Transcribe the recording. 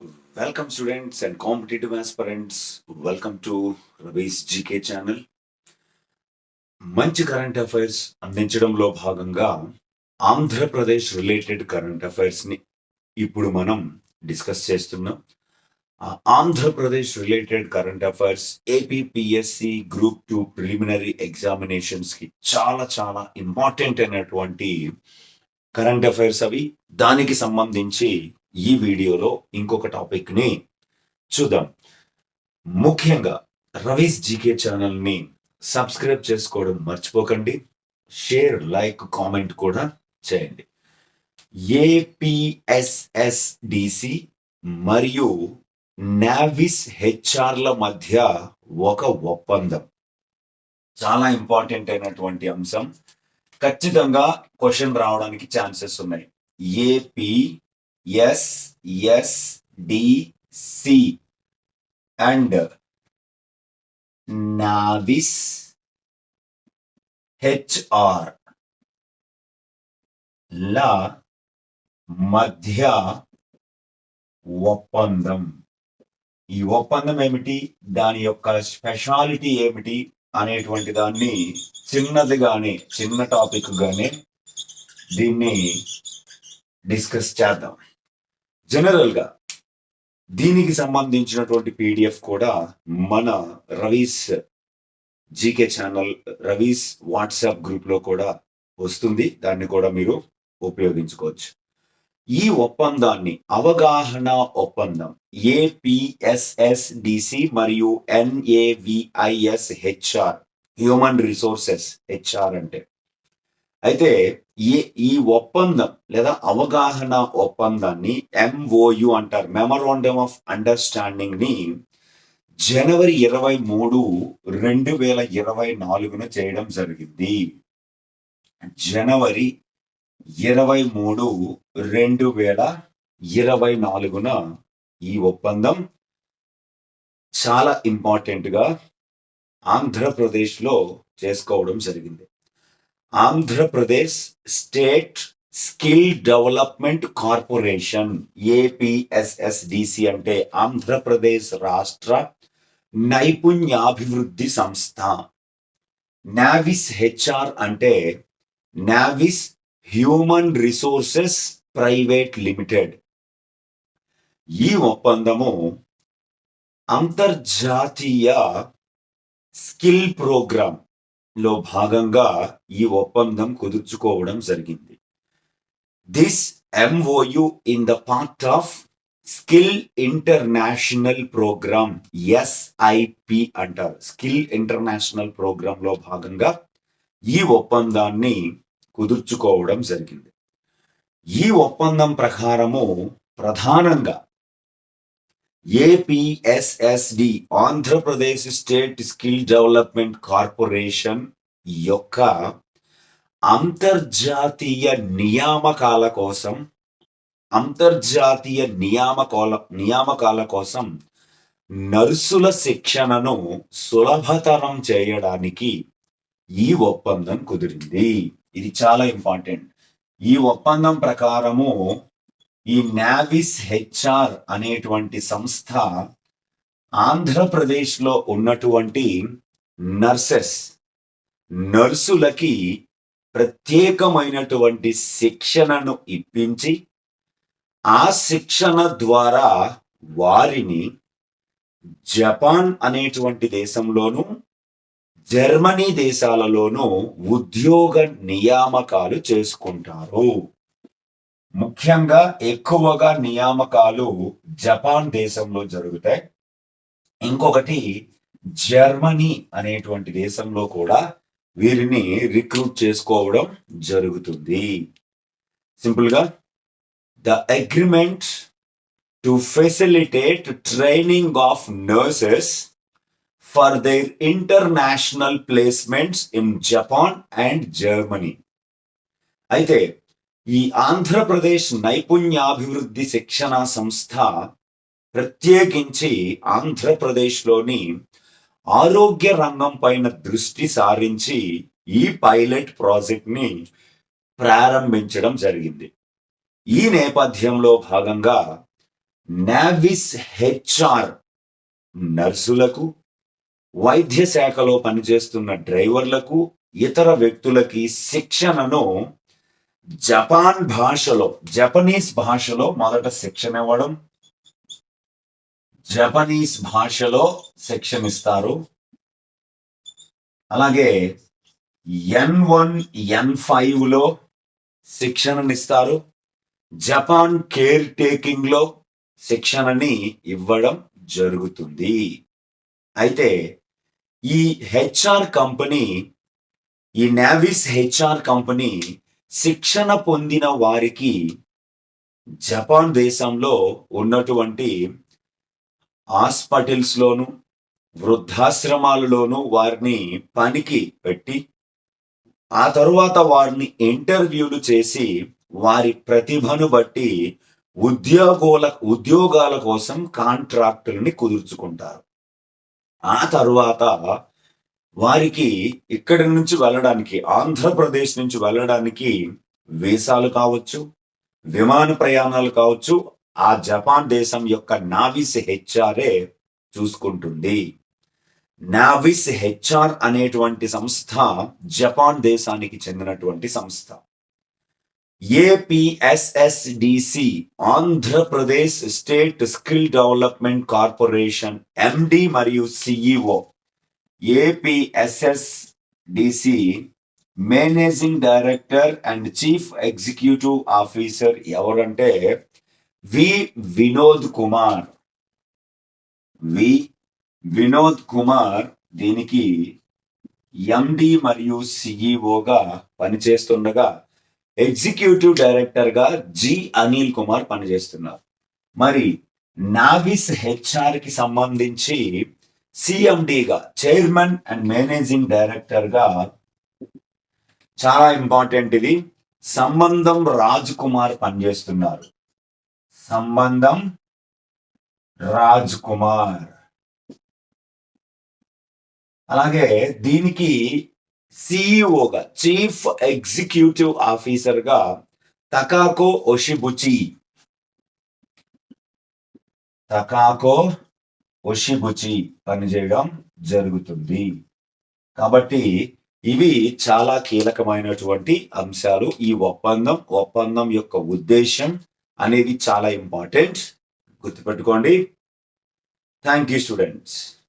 Welcome, students and competitive aspirants. Welcome to Ravi's GK channel మంచి current affairs అందించడంలో భాగంగా Andhra Pradesh related current అఫైర్స్ని ఇప్పుడు మనం డిస్కస్ చేస్తున్నాం Andhra Pradesh related current affairs APSC group two preliminary ఎగ్జామినేషన్స్కి చాలా చాలా ఇంపార్టెంట్ అయినటువంటి కరెంట్ అఫైర్స్ అవి దానికి సంబంధించి ఈ వీడియోలో ఇంకొక టాపిక్ని చూద్దాం. ముఖ్యంగా రవీస్ జీకే ఛానల్ని సబ్స్క్రైబ్ చేసుకోవడం మర్చిపోకండి. షేర్ లైక్ కామెంట్ కూడా చేయండి. ఏపీఎస్ఎస్డిసి మరియు నావిస్ హెచ్ఆర్ల మధ్య ఒక ఒప్పందం. చాలా ఇంపార్టెంట్ అయినటువంటి అంశం. ఖచ్చితంగా క్వశ్చన్ రావడానికి ఛాన్సెస్ ఉన్నాయి. AP S S DC and Navis HR ల మధ్య ఒప్పందం ఈ ఒప్పందం ఏమిటి? దాని యొక్క స్పెషాలిటీ ఏమిటి? అనేటువంటి దాన్ని చిన్నదిగానే చిన్న టాపిక్ గానే దీన్ని డిస్కస్ చేద్దాం. జనరల్గా దీనికి సంబంధించినటువంటి పీడిఎఫ్ కూడా మన Ravi's GK channel Ravi's WhatsApp గ్రూప్లో కూడా వస్తుంది. దాన్ని కూడా మీరు ఉపయోగించుకోవచ్చు. ఈ ఒప్పందాన్ని అవగాహన ఒప్పందం ఏపీఎస్ఎస్డిసి మరియు NAVIS HR human resources HR అంటే అయితే ఈ ఈ ఒప్పందం లేదా అవగాహన ఒప్పందాన్ని ఎంఓయు అంటారు. మెమరాండమ్ ఆఫ్ అండర్స్టాండింగ్ని జనవరి ఇరవై మూడు రెండు వేల ఇరవై నాలుగున చేయడం జరిగింది. జనవరి ఇరవై మూడు రెండు వేల ఇరవై నాలుగున ఈ ఒప్పందం చాలా ఇంపార్టెంట్గా ఆంధ్రప్రదేశ్లో చేసుకోవడం జరిగింది. Andhra Pradesh state skill development corporation APSSDC అంటే ఆంధ్రప్రదేశ్ రాష్ట్ర నైపుణ్యాభివృద్ధి సంస్థ. నావిస్ హెచ్ఆర్ అంటే Navis human resources private limited. ఈ ఒప్పందము అంతర్జాతీయ స్కిల్ ప్రోగ్రామ్ లో భాగంగా ఈ ఒప్పందం కుదుర్చుకోవడం జరిగింది. This MOU in the part of skill international programme SIP అంటారు. స్కిల్ ఇంటర్నేషనల్ ప్రోగ్రామ్లో భాగంగా ఈ ఒప్పందాన్ని కుదుర్చుకోవడం జరిగింది. ఈ ఒప్పందం ప్రకారము ప్రధానంగా APSSD Andhra Pradesh state skill development corporation యొక్క అంతర్జాతీయ నియామకాల కోసం అంతర్జాతీయ నియామకాల నియామకాల కోసం నర్సుల శిక్షణను సులభతరం చేయడానికి ఈ ఒప్పందం కుదిరింది. ఇది చాలా ఇంపార్టెంట్ ఈ ఒప్పందం ప్రకారము ఈ నావిస్ హెచ్ఆర్ అనేటువంటి సంస్థ ఆంధ్రప్రదేశ్లో ఉన్నటువంటి నర్సెస్ నర్సులకి ప్రత్యేకమైనటువంటి శిక్షణను ఇప్పించి ఆ శిక్షణ ద్వారా వారిని జపాన్ అనేటువంటి దేశంలోను జర్మనీ దేశాలలోనూ ఉద్యోగ నియామకాలు చేసుకుంటారు. ముఖ్యంగా ఎక్కువగా నియామకాలు జపాన్ దేశంలో జరుగుతాయి. ఇంకొకటి జర్మనీ అనేటువంటి దేశంలో కూడా వీరిని రిక్రూట్ చేసుకోవడం జరుగుతుంది. సింపుల్గా the agreement to facilitate training of nurses for their international placements in Japan and Germany. అయితే ఈ ఆంధ్రప్రదేశ్ నైపుణ్యాభివృద్ధి శిక్షణ సంస్థ ప్రత్యేకించి ఆంధ్రప్రదేశ్లోని ఆరోగ్య రంగం పైన దృష్టి సారించి ఈ పైలట్ ప్రాజెక్ట్ని ప్రారంభించడం జరిగింది. ఈ నేపథ్యంలో భాగంగా నావిస్ హెచ్ఆర్ నర్సులకు వైద్య శాఖలో పనిచేస్తున్న డ్రైవర్లకు ఇతర వ్యక్తులకి శిక్షణను జపాన్ భాషలో జపనీస్ భాషలో మొదట శిక్షణ ఇవ్వడం. జపనీస్ భాషలో శిక్షణ ఇస్తారు. అలాగే ఎన్ వన్ ఎన్ ఫైవ్లో శిక్షణనిస్తారు జపాన్ కేర్ టేకింగ్లో శిక్షణని ఇవ్వడం జరుగుతుంది. అయితే ఈ హెచ్ఆర్ కంపెనీ ఈ నావిస్ హెచ్ఆర్ కంపెనీ శిక్షణ పొందిన వారికి జపాన్ దేశంలో ఉన్నటువంటి హాస్పిటల్స్లోను వృద్ధాశ్రమాలలోనూ వృద్ధాశ్రమాలలోను వారిని పనికి పెట్టి ఆ తరువాత వారిని ఇంటర్వ్యూలు చేసి వారి ప్రతిభను బట్టి ఉద్యోగుల ఉద్యోగాల కోసం కాంట్రాక్టులని కుదుర్చుకుంటారు. ఆ తరువాత వారికి ఇక్కడి నుంచి వెళ్ళడానికి ఆంధ్రప్రదేశ్ నుంచి వెళ్ళడానికి వీసాలు కావచ్చు విమాన ప్రయాణాలు కావచ్చు ఆ జపాన్ దేశం యొక్క నావిస్ హెచ్ఆర్ఏ చూసుకుంటుంది. నావిస్ హెచ్ఆర్ అనేటువంటి సంస్థ జపాన్ దేశానికి చెందినటువంటి సంస్థ. APSSDC Andhra Pradesh state skill development corporation MD మరియు CEO APSSDC managing director and chief executive officer ఎవరంటే వి వినోద్ కుమార్. వి వినోద్ కుమార్ దీనికి ఎండి మరియు సిఇఓగా పనిచేస్తుండగా ఎగ్జిక్యూటివ్ డైరెక్టర్గా జి అనిల్ కుమార్ పనిచేస్తున్నారు. మరి నావిస్ హెచ్ఆర్కి సంబంధించి సిఎండిగా చైర్మన్ అండ్ మేనేజింగ్ డైరెక్టర్గా చాలా ఇంపార్టెంట్ ఇది. సంబంధం రాజ్ కుమార్ పనిచేస్తున్నారు. సంబంధం రాజ్ కుమార్ అలాగే దీనికి సిఇఓగా చీఫ్ ఎగ్జిక్యూటివ్ ఆఫీసర్గా తకాకో ఒషిబుచి. తకాకో ఒషిగుచి పనిచేయడం జరుగుతుంది. కాబట్టి ఇవి చాలా కీలకమైనటువంటి అంశాలు. ఈ ఒప్పందం ఒప్పందం యొక్క ఉద్దేశం అనేది చాలా ఇంపార్టెంట్. గుర్తుపెట్టుకోండి. Thank you students.